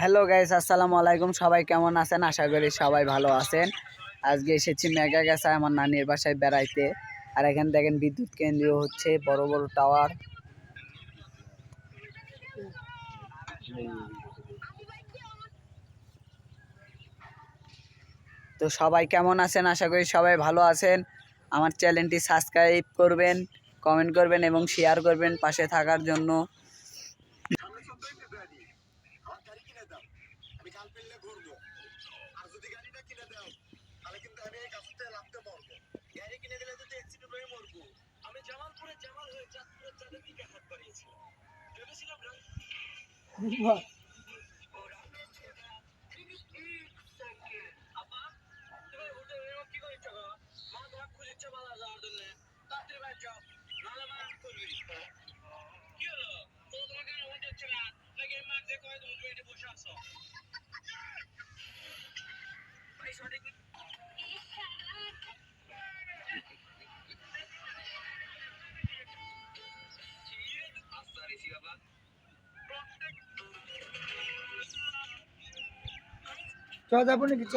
Hello guys আসসালামু আলাইকুম। সবাই কেমন আছেন? আশা করি সবাই ভালো আছেন। আজকে এসেছি মেগা গেছে, আমার নানির বাসায় বেড়াইতে। আর এখানে দেখেন বিদ্যুৎ কেন্দ্র হচ্ছে, বড় বড় টাওয়ার তো সবাই কেমন আছেন? আশা করি সবাই ভালো আছেন। আমার চ্যানেলটি সাবস্ক্রাইব করবেন কমেন্ট করবেন এবং শেয়ার করবেন পাশে থাকার জন্য সামনে চোদ্দই ফেব্রুয়ারি আমার গাড়ি কিনে দাও। আমি কাল পেলে ঘুরবো। আর যদি গাড়িটা কিনে দাও তাহলে কিন্তু আমি এই গাছতে লাভতে মরবো। গাড়ি কিনে দিলে যদি অ্যাক্সিডেন্ট হয়ে মরবো। আমি জামালপুরে জামাল হয়ে চাঁদপুরের চাঁদের দিকে হাত বাড়িয়েছিলাম। ভেবেছিলাম আপা তুমি চ যাব নাকি চ